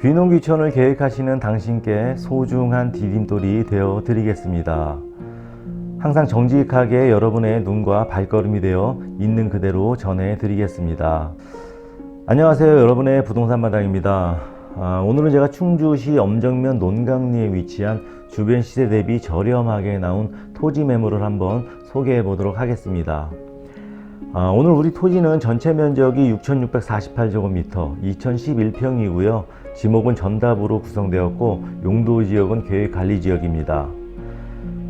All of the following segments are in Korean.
귀농귀촌을 계획하시는 당신께 소중한 디딤돌이 되어 드리겠습니다. 항상 정직하게 여러분의 눈과 발걸음이 되어 있는 그대로 전해 드리겠습니다. 안녕하세요. 여러분의 부동산 마당입니다. 아, 오늘은 제가 충주시 엄정면 논강리에 위치한 주변 시세 대비 저렴하게 나온 토지 매물을 한번 소개해 보도록 하겠습니다. 아, 오늘 우리 토지는 전체 면적이 6,648제곱미터, 2,011평이고요. 지목은 전답으로 구성되었고 용도 지역은 계획관리지역입니다.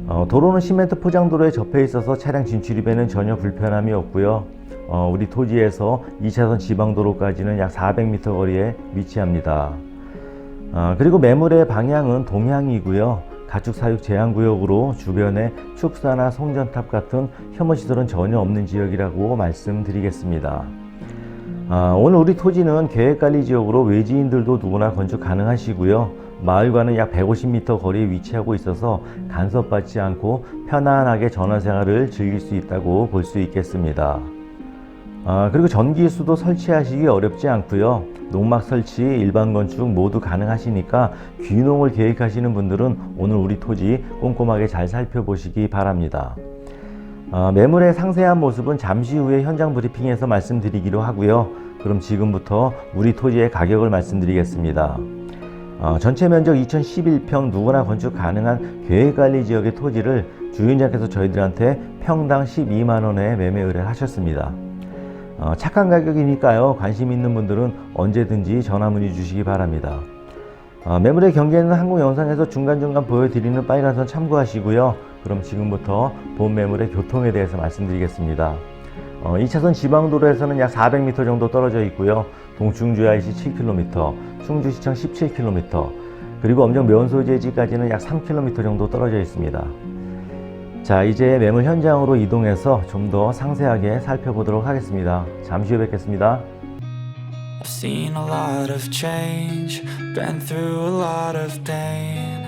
어, 도로는 시멘트 포장도로에 접해 있어서 차량 진출입에는 전혀 불편함이 없고요. 어, 우리 토지에서 2차선 지방도로까지는 약 400m 거리에 위치합니다. 아, 그리고 매물의 방향은 동향이고요. 가축 사육 제한 구역으로 주변에 축사나 송전탑 같은 혐오 시설은 전혀 없는 지역이라고 말씀드리겠습니다. 아, 오늘 우리 토지는 계획관리 지역으로 외지인들도 누구나 건축 가능하시고요. 마을과는 약 150m 거리에 위치하고 있어서 간섭받지 않고 편안하게 전원생활을 즐길 수 있다고 볼 수 있겠습니다. 아, 그리고 전기수도 설치하시기 어렵지 않고요. 농막 설치, 일반 건축 모두 가능하시니까 귀농을 계획하시는 분들은 오늘 우리 토지 꼼꼼하게 잘 살펴보시기 바랍니다. 아, 매물의 상세한 모습은 잠시 후에 현장 브리핑에서 말씀드리기로 하고요. 그럼 지금부터 우리 토지의 가격을 말씀드리겠습니다. 아, 전체 면적 2011평 누구나 건축 가능한 계획관리 지역의 토지를 주인장께서 저희들한테 평당 12만 원에 매매 의뢰하셨습니다. 어, 착한 가격이니까요. 관심 있는 분들은 언제든지 전화 문의 주시기 바랍니다. 어, 매물의 경계는 항공 영상에서 중간중간 보여드리는 빨간선 참고하시고요. 그럼 지금부터 본 매물의 교통에 대해서 말씀드리겠습니다. 어, 2차선 지방도로에서는 약 400m 정도 떨어져 있고요. 동충주 IC 7km, 충주시청 17km, 그리고 엄정 면소재지까지는 약 3km 정도 떨어져 있습니다. 자, 이제 매물 현장으로 이동해서 좀 더 상세하게 살펴보도록 하겠습니다. 잠시 후에 뵙겠습니다. I've seen a lot of change, been through a lot of pain.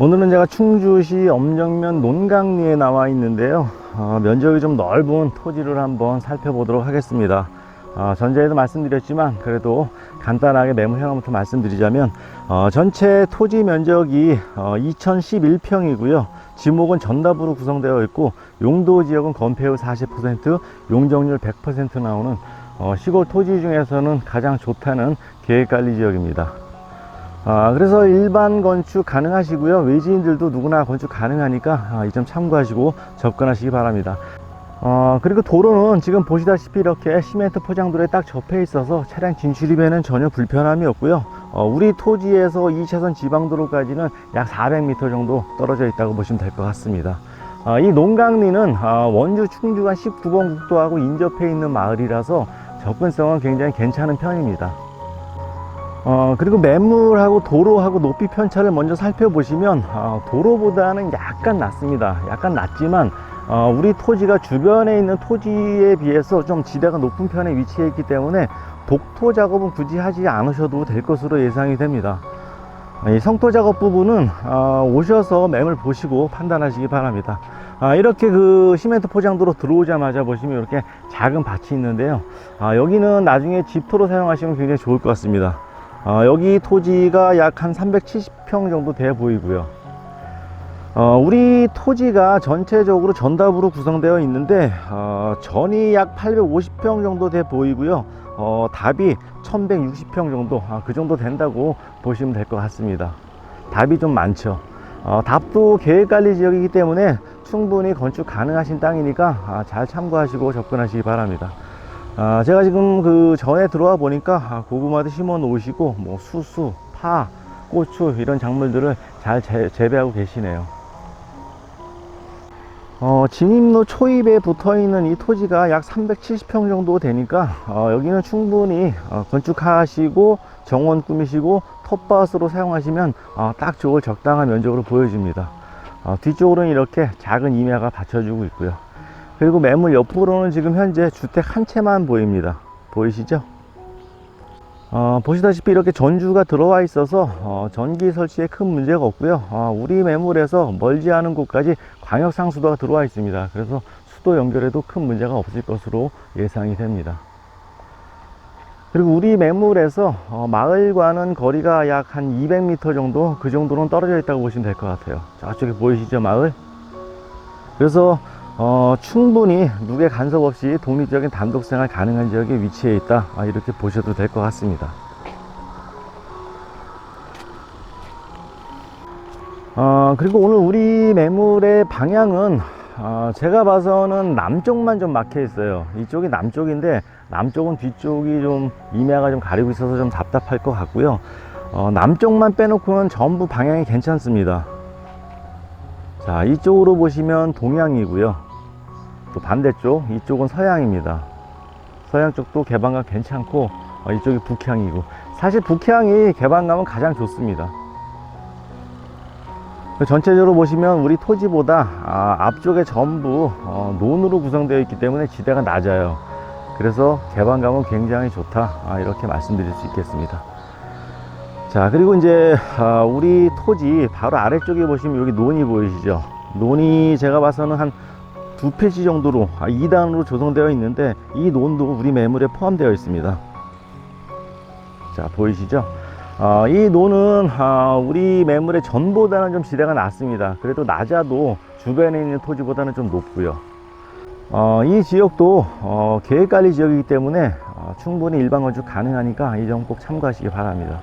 오늘은 제가 충주시 엄정면 논강리에 나와 있는데요. 어, 면적이 좀 넓은 토지를 한번 살펴보도록 하겠습니다. 어, 전자에도 말씀드렸지만 그래도 간단하게 매물 현황부터 말씀드리자면 어, 전체 토지 면적이 2011평이고요. 지목은 전답으로 구성되어 있고 용도 지역은 건폐율 40%, 용적률 100% 나오는 어, 시골 토지 중에서는 가장 좋다는 계획관리 지역입니다. 아, 그래서 일반 건축 가능하시고요. 외지인들도 누구나 건축 가능하니까 아, 이점 참고하시고 접근하시기 바랍니다. 어, 그리고 도로는 지금 보시다시피 이렇게 시멘트 포장도로에 딱 접해 있어서 차량 진출입에는 전혀 불편함이 없고요. 어, 우리 토지에서 2차선 지방도로까지는 약 400m 정도 떨어져 있다고 보시면 될 것 같습니다. 어, 이 농강리는 어, 원주 충주간 19번 국도하고 인접해 있는 마을이라서 접근성은 굉장히 괜찮은 편입니다. 어, 그리고 매물하고 도로하고 높이 편차를 먼저 살펴보시면 어, 도로보다는 약간 낮습니다. 약간 낮지만 어, 우리 토지가 주변에 있는 토지에 비해서 좀 지대가 높은 편에 위치해 있기 때문에 독토 작업은 굳이 하지 않으셔도 될 것으로 예상이 됩니다. 이 성토 작업 부분은 어, 오셔서 매물 보시고 판단하시기 바랍니다. 아, 이렇게 그 시멘트 포장도로 들어오자마자 보시면 이렇게 작은 밭이 있는데요. 아, 여기는 나중에 집토로 사용하시면 굉장히 좋을 것 같습니다. 어, 여기 토지가 약 한 370평 정도 돼 보이고요. 어, 우리 토지가 전체적으로 전답으로 구성되어 있는데 어, 전이 약 850평 정도 돼 보이고요. 어, 답이 1160평 정도 아, 그 정도 된다고 보시면 될 것 같습니다. 답이 좀 많죠. 어, 답도 계획관리 지역이기 때문에 충분히 건축 가능하신 땅이니까 아, 잘 참고하시고 접근하시기 바랍니다. 아, 제가 지금 그 전에 들어와 보니까 아, 고구마도 심어 놓으시고 뭐 수수, 파, 고추 이런 작물들을 잘 재, 재배하고 계시네요. 어, 진입로 초입에 붙어 있는 이 토지가 약 370평 정도 되니까 어, 여기는 충분히 어, 건축하시고 정원 꾸미시고 텃밭으로 사용하시면 어, 딱 좋을 적당한 면적으로 보여집니다. 어, 뒤쪽으로는 이렇게 작은 임야가 받쳐주고 있고요. 그리고 매물 옆으로는 지금 현재 주택 한 채만 보입니다. 보이시죠? 어, 보시다시피 이렇게 전주가 들어와 있어서 어, 전기 설치에 큰 문제가 없고요. 어, 우리 매물에서 멀지 않은 곳까지 광역 상수도가 들어와 있습니다. 그래서 수도 연결에도 큰 문제가 없을 것으로 예상이 됩니다. 그리고 우리 매물에서 어, 마을과는 거리가 약 한 200m 정도 그 정도는 떨어져 있다고 보시면 될 것 같아요. 저쪽에 보이시죠 마을? 그래서 어, 충분히 누구의 간섭 없이 독립적인 단독 생활 가능한 지역에 위치해 있다 아, 이렇게 보셔도 될 것 같습니다. 어, 그리고 오늘 우리 매물의 방향은 어, 제가 봐서는 남쪽만 좀 막혀 있어요. 이쪽이 남쪽인데 남쪽은 뒤쪽이 좀 임야가 좀 가리고 있어서 좀 답답할 것 같고요. 어, 남쪽만 빼놓고는 전부 방향이 괜찮습니다. 자, 이쪽으로 보시면 동양이고요. 또 반대쪽, 이쪽은 서양입니다. 서양 쪽도 개방감 괜찮고, 어, 이쪽이 북향이고. 사실 북향이 개방감은 가장 좋습니다. 그 전체적으로 보시면 우리 토지보다 아, 앞쪽에 전부 어, 논으로 구성되어 있기 때문에 지대가 낮아요. 그래서 개방감은 굉장히 좋다. 아, 이렇게 말씀드릴 수 있겠습니다. 자, 그리고 이제 아, 우리 토지 바로 아래쪽에 보시면 여기 논이 보이시죠? 논이 제가 봐서는 한 두 페이지 정도로 아, 2단으로 조성되어 있는데 이 논도 우리 매물에 포함되어 있습니다. 자, 보이시죠? 어, 이 논은 아, 우리 매물의 전보다는 좀 지대가 낮습니다. 그래도 낮아도 주변에 있는 토지보다는 좀 높고요. 어, 이 지역도 어, 계획관리 지역이기 때문에 어, 충분히 일반 건축 가능하니까 이 점 꼭 참고하시기 바랍니다.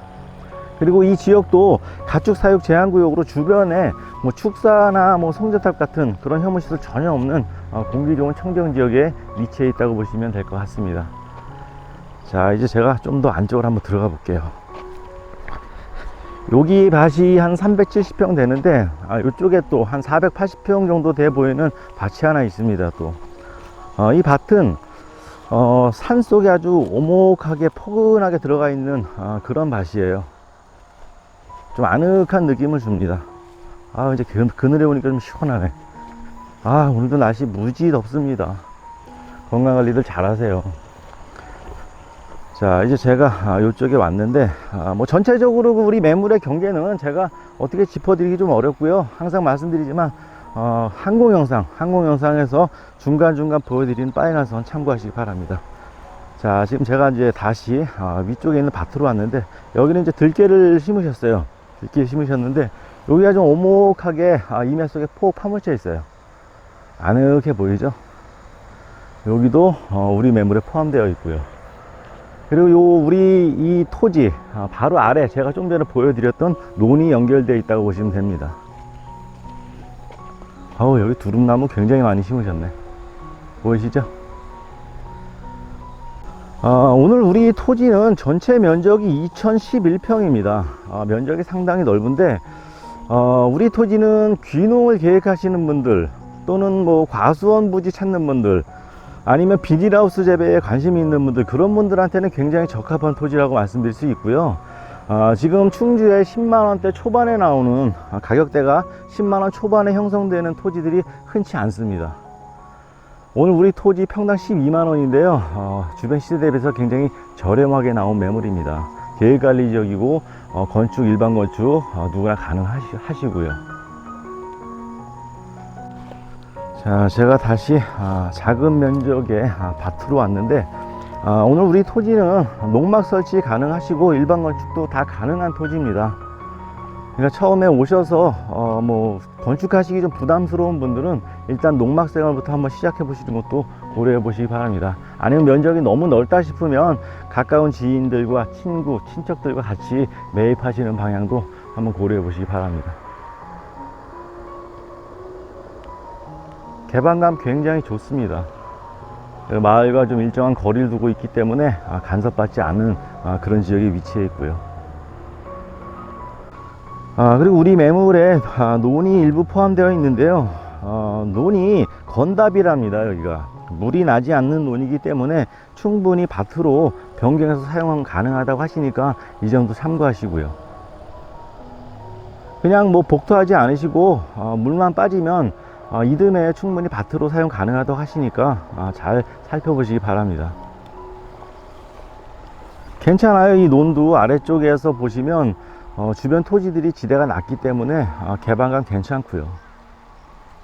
그리고 이 지역도 가축 사육 제한 구역으로 주변에 뭐 축사나 뭐 송전탑 같은 그런 혐오시설 전혀 없는 어, 공기 좋은 청정 지역에 위치해 있다고 보시면 될 것 같습니다. 자, 이제 제가 좀 더 안쪽으로 한번 들어가 볼게요. 여기 밭이 한 370평 되는데 아, 이쪽에 또 한 480평 정도 돼 보이는 밭이 하나 있습니다. 또 어, 이 밭은 어, 산 속에 아주 오목하게 포근하게 들어가 있는 아, 그런 밭이에요. 좀 아늑한 느낌을 줍니다. 아 이제 그, 그늘에 오니까 좀 시원하네. 아 오늘도 날씨 무지 덥습니다. 건강 관리들 잘 하세요. 자 이제 제가 아, 이쪽에 왔는데 아, 뭐 전체적으로 그 우리 매물의 경계는 제가 어떻게 짚어드리기 좀 어렵고요 항상 말씀드리지만 어, 항공 영상 항공 영상에서 중간중간 보여드리는 빨간 선 참고하시기 바랍니다 자 지금 제가 이제 다시 아, 위쪽에 있는 밭으로 왔는데 여기는 이제 들깨를 심으셨어요 들깨 심으셨는데 여기가 좀 오목하게 아, 임야 속에 폭 파묻혀 있어요 아늑해 보이죠 여기도 어, 우리 매물에 포함되어 있고요 그리고 요 우리 이 토지 아, 바로 아래 제가 좀 전에 보여드렸던 논이 연결되어 있다고 보시면 됩니다. 아우 여기 두릅나무 굉장히 많이 심으셨네. 보이시죠? 아, 오늘 우리 토지는 전체 면적이 2011평입니다. 아, 면적이 상당히 넓은데 어, 우리 토지는 귀농을 계획하시는 분들 또는 뭐 과수원 부지 찾는 분들 아니면 비닐하우스 재배에 관심이 있는 분들 그런 분들한테는 굉장히 적합한 토지라고 말씀드릴 수 있고요 아, 지금 충주에 10만원대 초반에 나오는 아, 가격대가 10만원 초반에 형성되는 토지들이 흔치 않습니다 오늘 우리 토지 평당 12만원인데요. 어, 주변 시세 대비해서 굉장히 저렴하게 나온 매물입니다. 계획관리 지역이고 어, 건축 일반 건축 어, 누구나 가능하시고요. 자, 제가 다시 아, 작은 면적의 아, 밭으로 왔는데 아, 오늘 우리 토지는 농막 설치 가능하시고 일반 건축도 다 가능한 토지입니다. 그러니까 처음에 오셔서 어, 뭐 건축하시기 좀 부담스러운 분들은 일단 농막 생활부터 한번 시작해 보시는 것도 고려해 보시기 바랍니다. 아니면 면적이 너무 넓다 싶으면 가까운 지인들과 친구, 친척들과 같이 매입하시는 방향도 한번 고려해 보시기 바랍니다. 개방감 굉장히 좋습니다. 그 마을과 좀 일정한 거리를 두고 있기 때문에 아, 간섭받지 않은 아, 그런 지역에 위치해 있고요. 아, 그리고 우리 매물에 아, 논이 일부 포함되어 있는데요. 어, 논이 건답이랍니다 여기가. 물이 나지 않는 논이기 때문에 충분히 밭으로 변경해서 사용 가능하다고 하시니까 이 점도 참고하시고요. 그냥 뭐 복토하지 않으시고 어, 물만 빠지면 어, 이듬해 충분히 밭으로 사용 가능하다고 하시니까 아, 잘 살펴보시기 바랍니다. 괜찮아요 이 논도 아래쪽에서 보시면 어, 주변 토지들이 지대가 낮기 때문에 아, 개방감 괜찮고요.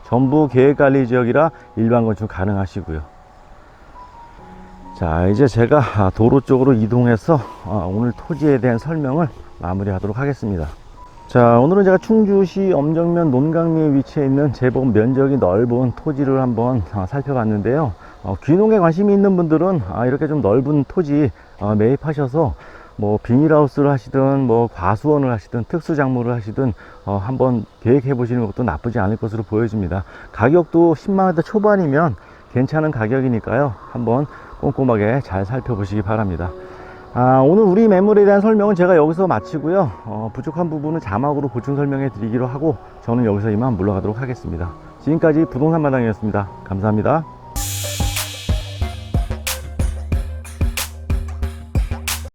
전부 계획관리 지역이라 일반 건축 가능하시고요. 자 이제 제가 아, 도로 쪽으로 이동해서 아, 오늘 토지에 대한 설명을 마무리하도록 하겠습니다. 자 오늘은 제가 충주시 엄정면 논강리에 위치해 있는 제법 면적이 넓은 토지를 한번 아, 살펴봤는데요. 어, 귀농에 관심이 있는 분들은 아, 이렇게 좀 넓은 토지 어, 매입하셔서 뭐 비닐하우스를 하시든 뭐 과수원을 하시든 특수 작물을 하시든 어, 한번 계획해 보시는 것도 나쁘지 않을 것으로 보여집니다. 가격도 10만 원대 초반이면 괜찮은 가격이니까요. 한번 꼼꼼하게 잘 살펴보시기 바랍니다. 아, 오늘 우리 매물에 대한 설명은 제가 여기서 마치고요. 어, 부족한 부분은 자막으로 보충 설명해 드리기로 하고 저는 여기서 이만 물러가도록 하겠습니다. 지금까지 부동산 마당이었습니다. 감사합니다